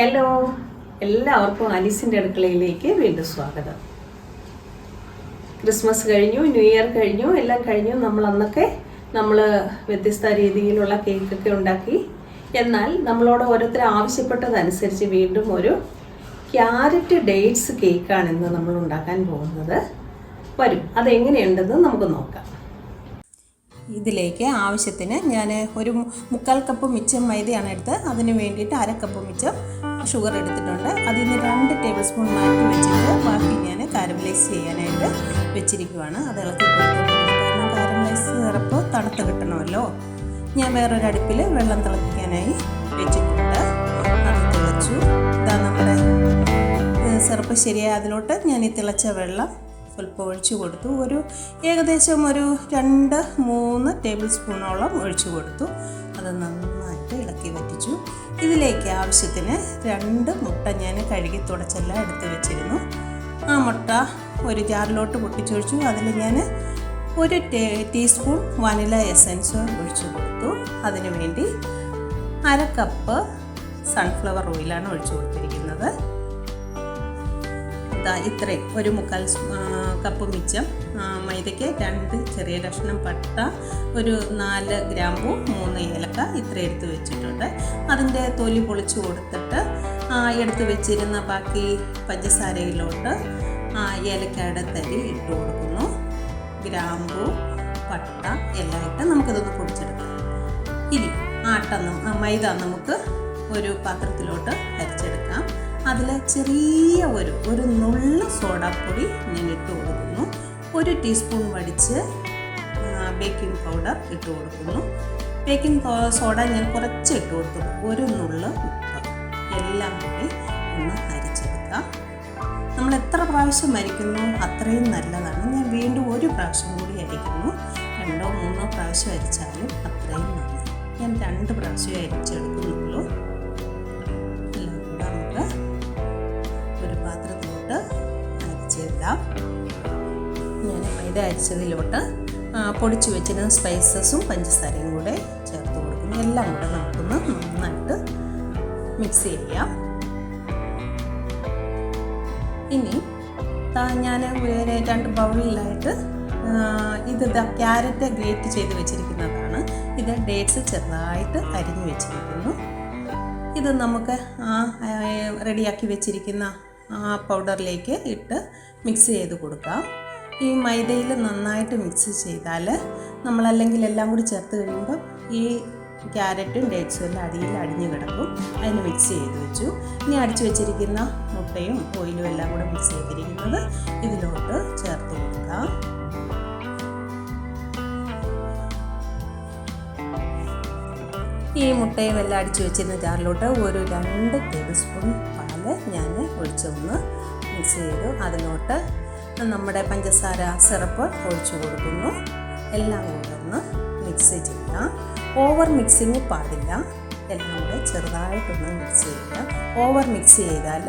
Hello എല്ലാവർക്കും അലീസിന്റെ അടുക്കളയിലേക്ക് വീണ്ടും സ്വാഗതം. ക്രിസ്മസ് കഴിഞ്ഞു ന്യൂ ഇയർ കഴിഞ്ഞു എല്ലാം കഴിഞ്ഞു. നമ്മൾ അന്നൊക്കെ നമ്മൾ വ്യത്യസ്ത രീതിയിലുള്ള കേക്കൊക്കെ ഉണ്ടാക്കി. എന്നാൽ നമ്മളോട് ഓരോരുത്തർ ആവശ്യപ്പെട്ടതനുസരിച്ച് വീണ്ടും ഒരു ക്യാരറ്റ് ഡേറ്റ്സ് കേക്കാണ് ഇന്ന് നമ്മൾ ഉണ്ടാക്കാൻ പോകുന്നത്. വരും. അതെങ്ങനെയുണ്ടെന്ന് നമുക്ക് നോക്കാം. ഇതിലേക്ക് ആവശ്യത്തിന് ഞാൻ ഒരു മുക്കാൽ കപ്പ് മിച്ചം മൈദയാണ് എടുത്തത്. അതിന് വേണ്ടിയിട്ട് അര കപ്പ് മിച്ചം ഷുഗർ എടുത്തിട്ടുണ്ട്. അതിൽ നിന്ന് രണ്ട് ടേബിൾ സ്പൂൺ മാറ്റി വെച്ചിട്ട് ബാക്കി ഞാൻ കാരമലൈസ് ചെയ്യാനായിട്ട് വെച്ചിരിക്കുവാണ്. അത് ഇളക്കി കാരണം കാരമലൈസ് സിറപ്പ് തണുത്ത് കിട്ടണമല്ലോ. ഞാൻ വേറൊരു അടുപ്പിൽ വെള്ളം തിളപ്പിക്കാനായി വെച്ചിട്ടുണ്ട്. അത് തിളച്ചു. ഇതാ നമ്മുടെ സിറപ്പ് ശരിയായ അതിലോട്ട് ഞാൻ ഈ തിളച്ച വെള്ളം സ്വല്പം ഒഴിച്ചു കൊടുത്തു. ഒരു ഏകദേശം ഒരു രണ്ട് മൂന്ന് ടേബിൾ സ്പൂണോളം ഒഴിച്ചു കൊടുത്തു. അത് നന്നായിട്ട് ഇളക്കി വറ്റിച്ചു. ഇതിലേക്ക് ആവശ്യത്തിന് രണ്ട് മുട്ട ഞാൻ കഴുകി തുടച്ചെല്ലാം എടുത്ത് വെച്ചിരുന്നു. ആ മുട്ട ഒരു ജാറിലോട്ട് പൊട്ടിച്ചൊഴിച്ചു. അതിൽ ഞാൻ ഒരു ടീസ്പൂൺ വനില എസൻസ് ഒഴിച്ചു കൊടുത്തു. അതിനു വേണ്ടി അര കപ്പ് സൺഫ്ലവർ ഓയിലാണ് ഒഴിച്ചു കൊടുത്തിരിക്കുന്നത്. ഇത്രയും ഒരു മുക്കാൽ കപ്പ് മിച്ചം മൈദയ്ക്ക് രണ്ട് ചെറിയ കഷ്ണം പട്ട ഒരു നാല് ഗ്രാമ്പു മൂന്ന് ഏലക്ക ഇത്ര എടുത്ത് വെച്ചിട്ടുണ്ട്. അതിന്റെ തൊലി പൊളിച്ച് കൊടുത്തിട്ട് എടുത്ത് വെച്ചിരുന്ന ബാക്കി പഞ്ചസാരയിലോട്ട് ഏലക്കയുടെ തരി ഇട്ട് കൊടുക്കുന്നു. ഗ്രാമ്പു പട്ട എല്ലാം ഇട്ട് നമുക്കിതൊന്ന് പൊടിച്ചെടുക്കാം. ഇനി ആട്ട മൈദ നമുക്ക് ഒരു പാത്രത്തിലോട്ട് അരിച്ചെടുക്കാം. അതിൽ ചെറിയ ഒരു ഒരു നുള്ള സോഡാപ്പൊടി ഞാൻ ഇട്ട് കൊടുക്കുന്നു. ഒരു ടീസ്പൂൺ വടിച്ച് ബേക്കിംഗ് പൗഡർ ഇട്ട് കൊടുക്കുന്നു. ബേക്കിംഗ് സോഡ ഞാൻ കുറച്ച് ഇട്ട് കൊടുത്തു ഒരു നുള്ള് ഉപ്പ്. എല്ലാം കൂടി ഒന്ന് അരിച്ചെടുക്കാം. നമ്മൾ എത്ര പ്രാവശ്യം അരിക്കുന്നു അത്രയും നല്ലതാണ്. ഞാൻ വീണ്ടും ഒരു പ്രാവശ്യം കൂടി അരിക്കുന്നു. രണ്ടോ മൂന്നോ പ്രാവശ്യം അരിച്ചാലും അത്രയും നല്ലത് ഞാൻ രണ്ട് പ്രാവശ്യം അരിച്ചെടുക്കുന്നുള്ളൂ പാത്രത്തിലോട്ട് അരച്ചെടുക്കാം ഞാൻ മൈദ അരിച്ചതിലോട്ട് പൊടിച്ച് വെച്ചിരുന്ന സ്പൈസസും പഞ്ചസാരയും കൂടെ ചേർത്ത് കൊടുക്കുന്നു. എല്ലാം കൂടെ നമുക്കൊന്ന് നന്നായിട്ട് മിക്സ് ചെയ്യാം. ഇനി ഞാൻ വേറെ രണ്ട് ബൗളിലായിട്ട് ഇത് ക്യാരറ്റ് ഗ്രേറ്റ് ചെയ്ത് വെച്ചിരിക്കുന്നതാണ്. ഇത് ഡേറ്റ്സ് ചെറുതായിട്ട് അരിഞ്ഞു വെച്ചിരിക്കുന്നു. ഇത് നമുക്ക് റെഡിയാക്കി വെച്ചിരിക്കുന്ന ആ പൗഡറിലേക്ക് ഇട്ട് മിക്സ് ചെയ്ത് കൊടുക്കാം ഈ മൈദയിൽ നന്നായിട്ട് മിക്സ് ചെയ്താൽ നമ്മളല്ലെങ്കിൽ എല്ലാം കൂടി ചേർത്ത് കഴിയുമ്പോൾ ഈ ക്യാരറ്റും ഡേറ്റ്സും എല്ലാം അടിയിൽ അടിഞ്ഞു കിടക്കും. അതിന് മിക്സ് ചെയ്ത് വെച്ചു. ഇനി അടിച്ചു വെച്ചിരിക്കുന്ന മുട്ടയും ഓയിലും എല്ലാം കൂടെ മിക്സ് ചെയ്തിരിക്കുന്നത് ഇതിലോട്ട് ചേർത്ത് കൊടുക്കാം ഈ മുട്ടയും എല്ലാം അടിച്ചു വെച്ചിരുന്ന ജാറിലോട്ട് ഒരു രണ്ട് ടേബിൾ സ്പൂൺ പാൽ ഞാൻ ഒഴിച്ചൊന്ന് മിക്സ് ചെയ്തു. അതിലോട്ട് നമ്മുടെ പഞ്ചസാര സിറപ്പ് ഒഴിച്ചു കൊടുക്കുന്നു. എല്ലാം കൂടെ ഒന്ന് മിക്സ് ചെയ്യാം. ഓവർ മിക്സിങ് പാടില്ല. എല്ലാം കൂടെ ചെറുതായിട്ടൊന്ന് മിക്സ് ചെയ്യുക ഓവർ മിക്സ് ചെയ്താൽ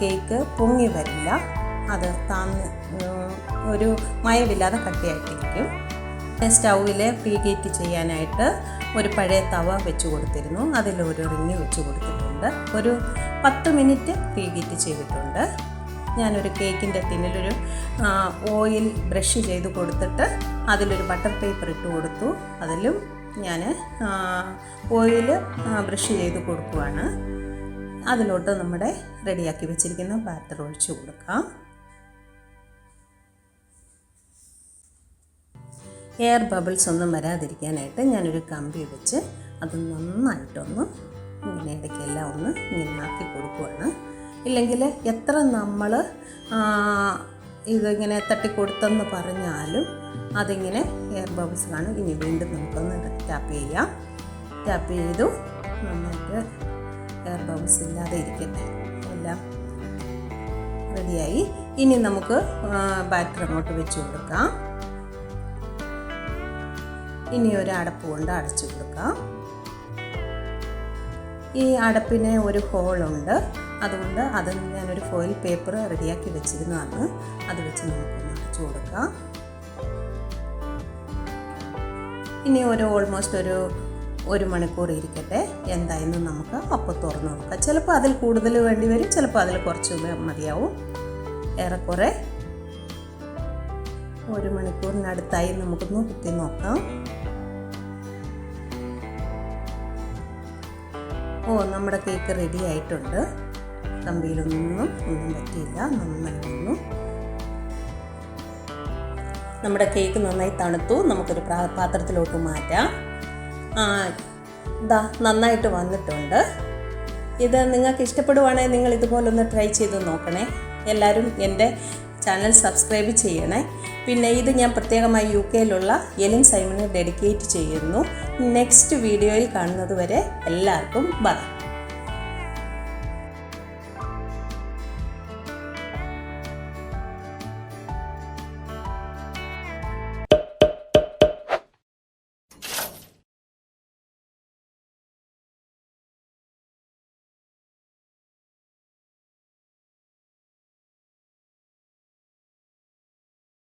കേക്ക് പൊങ്ങി വരില്ല. അത് താന്ന് ഒരു മയവില്ലാതെ കട്ടിയായിട്ടിരിക്കും. സ്റ്റൗവിൽ പ്രീ ഹീറ്റ് ചെയ്യാനായിട്ട് ഒരു പഴയ തവ വെച്ച് കൊടുത്തിരുന്നു. അതിൽ ഒരു റിങ് വെച്ച് കൊടുത്തിട്ടുണ്ട്. ഒരു പത്ത് മിനിറ്റ് പ്രീഹീറ്റ് ചെയ്തിട്ടുണ്ട്. ഞാനൊരു കേക്കിന്റെ തിന്നിലൊരു ഓയിൽ ബ്രഷ് ചെയ്ത് കൊടുത്തിട്ട് അതിലൊരു ബട്ടർ പേപ്പർ ഇട്ട് കൊടുത്തു. അതിലും ഞാൻ ഓയിൽ ബ്രഷ് ചെയ്ത് കൊടുക്കുവാണ്. അതിലോട്ട് നമ്മുടെ റെഡിയാക്കി വെച്ചിരിക്കുന്ന ബാറ്റർ ഒഴിച്ചു കൊടുക്കാം. എയർ ബബിൾസ് ഒന്നും വരാതിരിക്കാനായിട്ട് ഞാനൊരു കമ്പി വെച്ച് അത് നന്നായിട്ടൊന്ന് ഇങ്ങനെ ഇടയ്ക്കെല്ലാം ഒന്ന് ഇങ്ങനെ ആക്കി കൊടുക്കുവാണ്. ഇല്ലെങ്കിൽ എത്ര നമ്മൾ ഇതിങ്ങനെ തട്ടിക്കൊടുത്തെന്ന് പറഞ്ഞാലും അതിങ്ങനെ എയർ ബബിൾസ് കാണും. ഇനി വീണ്ടും നമുക്കൊന്ന് ടാപ്പ് ചെയ്യാം. ടാപ്പ് ചെയ്തു നന്നായിട്ട് എയർ ബബിൾസ് ഇല്ലാതെ ഇരിക്കട്ടെ. എല്ലാം റെഡിയായി ഇനി നമുക്ക് ബാറ്റർ അങ്ങോട്ട് വെച്ച് കൊടുക്കാം. ഇനി ഒരു അടപ്പ് കൊണ്ട് അടച്ചു കൊടുക്കാം. ഈ അടപ്പിന് ഒരു ഹോളുണ്ട് അതുകൊണ്ട് അത് ഞാനൊരു ഫോയിൽ പേപ്പർ റെഡിയാക്കി വെച്ചിരുന്നതാണ്. അത് വെച്ച് നമുക്കൊന്ന് അടച്ചു കൊടുക്കാം. ഇനി ഒരു ഓൾമോസ്റ്റ് ഒരു ഒരു മണിക്കൂർ ഇരിക്കട്ടെ. എന്തായെന്ന് നമുക്ക് അപ്പോൾ തുറന്നു നോക്കാം. ചിലപ്പോൾ അതിൽ കൂടുതൽ വേണ്ടി വരും ചിലപ്പോൾ അതിൽ കുറച്ച് മതിയാവും. ഏറെക്കുറെ ഒരു മണിക്കൂറിനടുത്തായി നമുക്കൊന്ന് കുത്തി നോക്കാം. ഓ നമ്മുടെ കേക്ക് റെഡി ആയിട്ടുണ്ട്. കമ്പിയിലൊന്നും ഒന്നും പറ്റിയില്ല. നന്നായി വന്നു നമ്മുടെ കേക്ക് നന്നായി തണുത്തു. നമുക്കൊരു പാത്രത്തിലോട്ട് മാറ്റാം. ദാ നന്നായിട്ട് വന്നിട്ടുണ്ട്. ഇത് നിങ്ങൾക്ക് ഇഷ്ടപ്പെടുവാണെങ്കിൽ നിങ്ങൾ ഇതുപോലൊന്ന് ട്രൈ ചെയ്ത് നോക്കണേ. എല്ലാവരും എന്റെ ചാനൽ സബ്സ്ക്രൈബ് ചെയ്യണേ. പിന്നെ ഇത് ഞാൻ പ്രത്യേകമായി യു കെയിലുള്ള എലിൻ സൈമന് ഡെഡിക്കേറ്റ് ചെയ്യുന്നു. നെക്സ്റ്റ് വീഡിയോയിൽ കാണുന്നത് വരെ എല്ലാവർക്കും ബൈ.